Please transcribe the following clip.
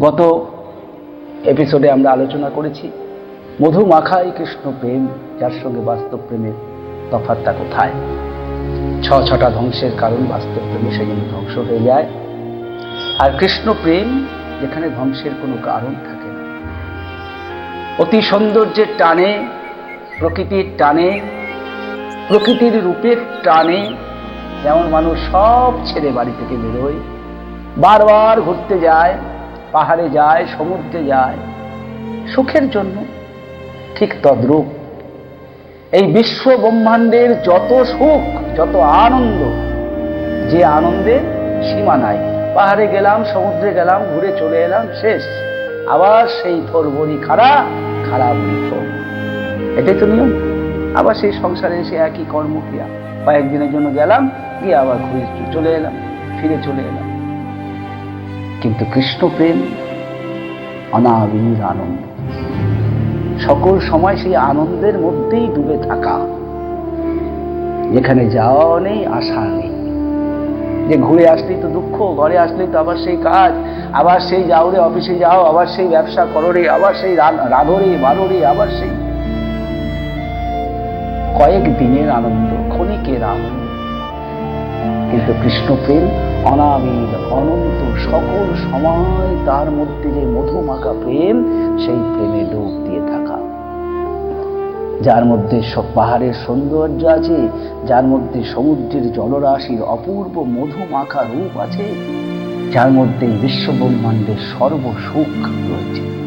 গত এপিসোডে আমরা আলোচনা করেছি, মধু মাখাই কৃষ্ণ প্রেম, যার সঙ্গে বাস্তব প্রেমের তফাৎটা কোথায়? ছ ছটা ধ্বংসের কারণ বাস্তব প্রেমে সেখানে ধ্বংস হয়ে যায়। আর কৃষ্ণ প্রেম, যেখানে ধ্বংসের কোনো কারণ থাকে না। অতি সৌন্দর্যের টানে, প্রকৃতির টানে, প্রকৃতির রূপের টানে, যেমন মানুষ সব ছেড়ে বাড়ি থেকে বেরোয়, বারবার ঘুরতে যায় পাহাড়ে যায়, সমুদ্রে যায়, সুখের জন্য ঠিক তদ্রূপ। এই বিশ্ব ব্রহ্মাণ্ডের যত সুখ, যত আনন্দ, যে আনন্দের সীমা নাই। পাহাড়ে গেলাম, সমুদ্রে গেলাম, ঘুরে চলে এলাম, শেষ। আবার সেই থর বড়ি বড়ি থর। এটাই তো নিয়ম। আবার সেই সংসারে এসে একই কর্মক্রিয়া। কয়েকদিনের জন্য গেলাম, গিয়ে আবার ঘুরে চলে এলাম, ফিরে চলে এলাম। কিন্তু কৃষ্ণ প্রেম অনাবির আনন্দ। সকল সময় সেই আনন্দের মধ্যেই ডুবে থাকা। যেখানে যাওয়া নেই আশা নেই। যে ঘুরে আসলেই তো দুঃখ, ঘরে আসলেই তো আবার সেই কাজ, আবার সেই যাও রে, অফিসে যাও, আবার সেই ব্যবসা করো রে, আবার সেই রা- রাধো রে বারো রে, আবার সেই। কয়েক দিনের আনন্দ, ক্ষণিকের আনন্দ। কিন্তু কৃষ্ণ প্রেম অনাবিল অনন্ত সকল সময় তার মধ্যে যে মধুমাখা প্রেম, সেই প্রেমে ডুব দিয়ে থাকা। যার মধ্যে সব পাহাড়ের সৌন্দর্য আছে, যার মধ্যে সমুদ্রের জলরাশির অপূর্ব মধুমাখা রূপ আছে, যার মধ্যে বিশ্ব ব্রহ্মাণ্ডের সর্বসুখ রয়েছে।